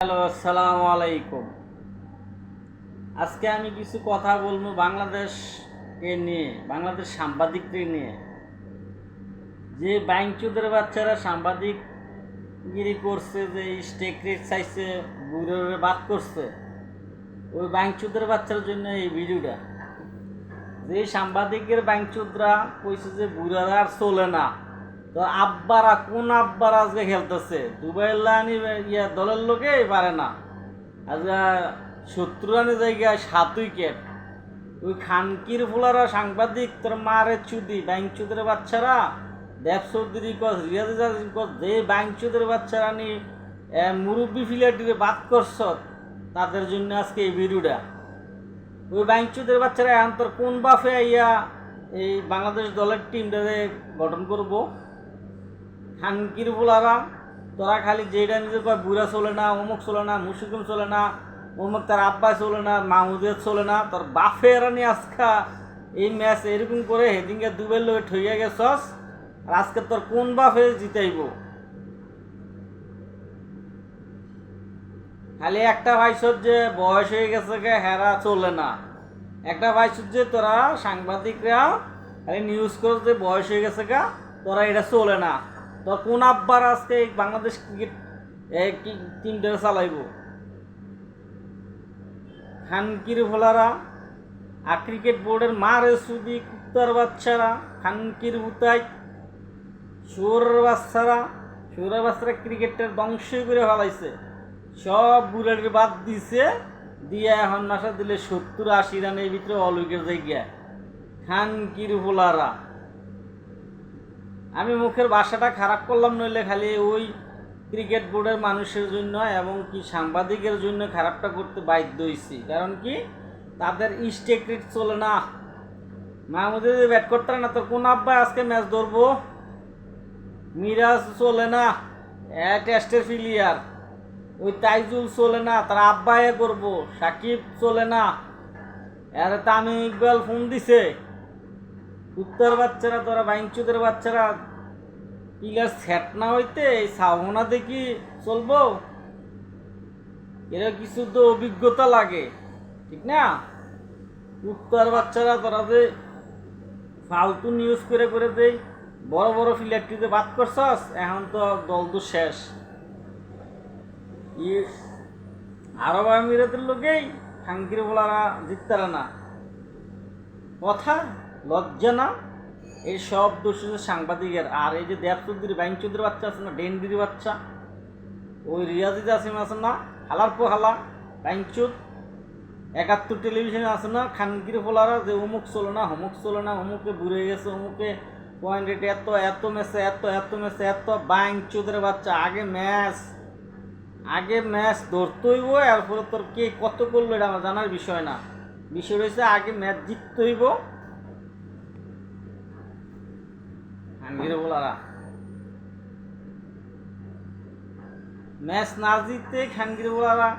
Hello, আসসালামু আলাইকুম। আজকে আমি কিছু কথা বলব বাংলাদেশকে নিয়ে, বাংলাদেশ সাংবাদিকদের নিয়ে। যে ব্যাংচুদের বাচ্চারা সাংবাদিক গিরি করছে, যে স্টেক রেট চাইছে, বুড়োরে বাদ করছে, ওই ব্যাংচুদের বাচ্চার জন্য এই ভিডিওটা। যে সাংবাদিকের ব্যাংচুদরা কইছে যে বুড়ারা আর চলে না। তো আব্বারা কোন আব্বারা আজকে খেলতেছে? দুবাই লাইনি ইয়া দলের লোকে পারে না। আজকে সত্তর রানি জায়গায় সাত উইকেট। ওই খানকির ফুলারা সাংবাদিক, তোর মারে চুদি, ব্যাংক চুদের বাচ্চারা, দেব চৌধুরী কস রিয়াজ কস যে ব্যাংক চুদের বাচ্চারা নি মুরব্বী ফিলাটিরে বাদ করছ তাদের জন্য আজকে এই ভিডিওটা। ওই ব্যাংক চুদের বাচ্চারা এখন তোর কোন বাফে ইয়া এই বাংলাদেশ দলের টিমটারে গঠন করব? খানকির বলারা তোরা খালি যেটা নিজের কয় বুড়া চলে না, অমুক চলে না মুসিকুম চলে না, অমুক তার আব্বা চলে না, মাহমুদের চলে না, তোর বাফের নিয়ে আজকা এই ম্যাচ এরকম করে হেদিনকে দুবের লোক ঠইয়া গেছস, আর আজকে তোর কোন বাফে জিতাইব? খালি একটা ভাইসর যে বয়স হয়ে গেছে হেরা চলে না। একটা ভাইসর যে তোরা সাংবাদিকরা, খালি নিউজ করছ যে বয়স হয়ে গেছে গা, তোরা এটা চলে না। তোর কোন আব্বার আজকে বাংলাদেশ ক্রিকেট টিমটা চালাইব? খানকির ভোলারা আর ক্রিকেট বোর্ডের মারে সুদি কুত্তার বাচ্চারা, খানকির উতাই সুরের বাচ্চারা সুরের বাচ্চারা ক্রিকেটের ধ্বংস করে ফেলাইছে। সব বুড়ের বাদ দিছে, দিয়ে এখন মাসা দিলে সত্তর আশি রানের ভিতরে অল উইকেট জায়গা খানকির ভোলারা। আমি মুখের বাসাটা খারাপ করলাম নইলে খালি ওই ক্রিকেট বোর্ডের মানুষের জন্য এবং কি সাংবাদিকের জন্য খারাপটা করতে বাধ্য হয়েছি কারণ কি? তাদের স্টেক রেট চলে না। মাহমুদে যদি ব্যাট করতে না তো কোন আব্বাই আজকে ম্যাচ ধরবো? মিরাজ চলে না। টেস্টের ফিলিয়ার ওই তাইজুল চলে না, তার আব্বায়ে করব। সাকিব চলে না। এর তামিম ইকবাল ফোন দিছে। উত্তর বাচ্চারা, তোরা বাইঞ্চুদের বাচ্চারা, পিলার সেট না হইতে এই সাবনা দেখি চলবো? এরা কিছু তো অভিজ্ঞতা লাগে, ঠিক না? উত্তর বাচ্চারা তোরা যে ফালতু নিউজ করে করে দেই বড় বড় ফিলারটিতে বাদ করছস, এখন তো দল তো শেষ। আরব আমিরাতের লোকেই খাঙ্কির বলারা জিততারা না। কথা? লজ্জা না? এই সব দোষ হচ্ছে সাংবাদিকের। আর এই যে দেব চৌধুরী বাচ্চা আছে না ডেন্ডির বাচ্চা? ওই রিয়াজিদ আসিম আছে না, হালার পো হালা। বাইনচুদ একাত্তর টেলিভিশনে আছে না খানগির ফোলারা যে অমুক চলো না অমুক চলো না, অমুকে বুড়ে গেছে, অমুকে পয়েন্ট রেট এত এত ম্যাচে এত এত ম্যাচে এত। চৌধুরীর বাচ্চা, আগে ম্যাচ আগে ম্যাচ ধরতেই হইব, এরপরে তোর কে কত করল এটা আমার জানার বিষয় না। বিষয় রয়েছে আগে ম্যাচ জিততে হইব আঙ্গির বলারা ম্যাচ না জিততে খানগির বলারা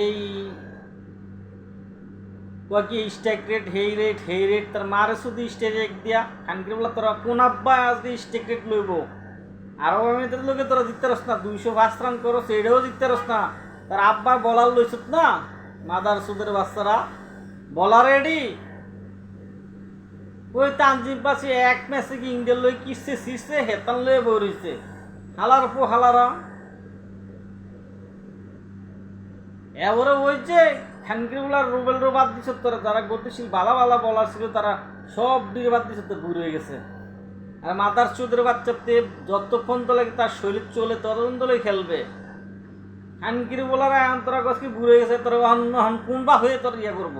এই কি স্ট্যাক রেট, হেই রেট হেই রেট, তার মারে শুধু রেট দিয়া খানগির বলা তোরা কোন আব্বা আজকে স্টেক রেট লইব। আরও আমি তোর লোকে তোরা জিততে রস না, দুইশো পাঁচ রান করো সেটাও জিততে রস না। তার আব্বা বলার লইছত না মাদার সুদের বাচ্চারা, বলার রেডি ওই তানজিম পাশে এক ম্যাচে কি ইন্ডিয়ার লই কিসছে সিসছে হেতান লয়ে বই রইছে হালার পো হালারা। এবারে ওই যে হ্যান্ডগ্রিবুলার রুবেল রো বাদ দিছে তোরা, যারা গতিশীল বালা বালা বলার ছিল, তারা সব দিকে বাদ দিছে, তো হয়ে গেছে। আর মাদার চুদের বাচ্চাতে যতক্ষণ তোলে তার শরীর চলে, ততক্ষণ তোলে খেলবে। হ্যান্ডগ্রি বলার তোরা গছ কি বুড়ো হয়ে গেছে তোরা? হন কোন বা হয়ে তোর ইয়ে করব।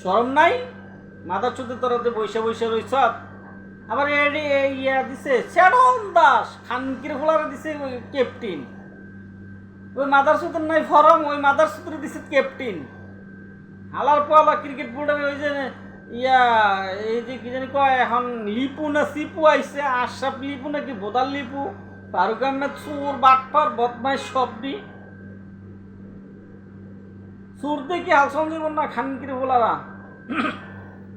শরম নাই? মাদার চুদে তোরা যে বৈশা বৈশা রইছ। আবার এডি ইয়া দিছে, শ্যাডন দাস, খানকির ফোলারে দিছে ওই ক্যাপ্টেন ওই মাদার সুতের নাই ফরম, ওই মাদার সুতের দিছে ক্যাপ্টেন হালার পালা ক্রিকেট বোর্ডের ওই যে ইয়া, এই যে কি জানি কয়, এখন লিপু না সিপু আইছে, আশরাফ লিপু নাকি বোদাল লিপু, ফারুক আহমেদ সুর বাটপার বদমাই সবডি সুর দেখি হাল সঞ্জীব না খানকির বলারা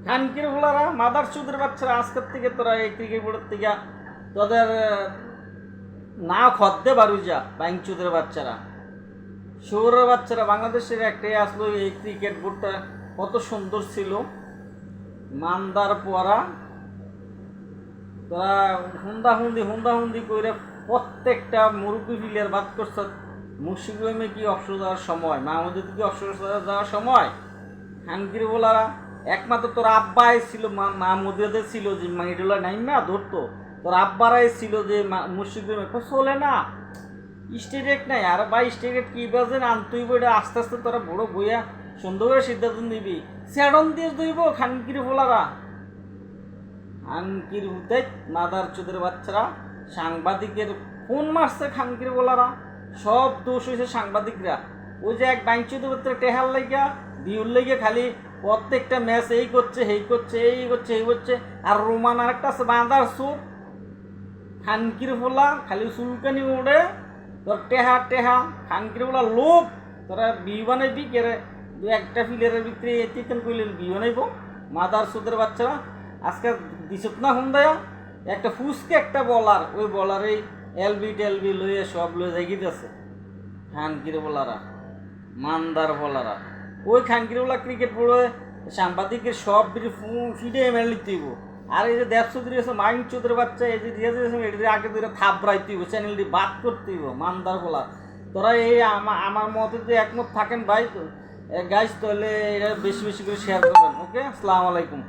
খানকির ভোলারা মাদার চুদের বাচ্চারা আজকের থেকে তোরা এই ক্রিকেট বোর্ডের থেকে তোদের না খদ্দে বারুই যা চুদের বাচ্চারা। শহরের বাচ্চারা, বাংলাদেশের একটাই আসলো এই ক্রিকেট বোর্ডটা কত সুন্দর ছিল। মান্দার পরা তারা হুন্দা হুন্দি হুন্দা হুন্দি করে প্রত্যেকটা মুরব্বী প্লেয়ার বাদ করছে মুর্শিদগঞ্জে কি অবসর যাওয়ার সময়, মাহমুদের কি অবসর যাওয়ার সময়? হানকির বলারা একমাত্র তোর আব্বাই ছিল মাহমুদের ছিল যে মাইডুলা নাই না ধরতো। তোর আব্বারাই ছিল যে মুর্শিদগঞ্জে চলে না স্টেটেট নাই। আর বা স্টেটেট কি বাজে আনতই বইটা আস্তে আস্তে তোরা বড় বইয়া সুন্দর করে সিদ্ধান্ত নিবি। স্যাডন দিয়ে দইব খানকির বলারা খানকির হুতে মাদার চোদের বাচ্চারা, সাংবাদিকের ফোন মারছে খানকির বলারা সব দোষ হয়েছে সাংবাদিকরা। ওই যে এক বাইঞ্চুদের টেহার লাগিয়া বিউর লেগে খালি প্রত্যেকটা ম্যাচ এই করছে এই করছে এই করছে এই করছে। আর রোমান আরেকটা আছে, বাঁধার সুপ খানকির ফোলা, খালি চুলকানি উড়ে তোর টেহা টেহা, খানকির ফোলা লোক তোরা বিয়ে বানাইবি কেরে দু একটা ফিলের ভিতরে এতিতেন কইলে বিয়ে বানাইব মাদার সুদের বাচ্চারা। আজকে দিছত না হুন্দায়া? একটা ফুসকে একটা বলার। ওই বলারেই এলবি টেলবি লইয়ে সব লয়ে যাইতেছে খানকির বলারা মান্দার বলারা ওই খানকির বলা ক্রিকেট পড়ে সাংবাদিকের সব ফিডে মেনে নিতে হইব। আর এই যে দেড়শো চৌধুরী আছে মাইন চৌধুরী বাচ্চা, এই যে রিয়াজ এটি আগে ধরে থাপড়াইতেইব চ্যানেলটি বাদ করতে হইব, মান্দার বলা তোরা এই আমা- আমার মতে যে একমত থাকেন ভাই। তো গাইজ তাহলে এটা বেশি বেশি করে শেয়ার করবেন ওকে আসসালামু আলাইকুম।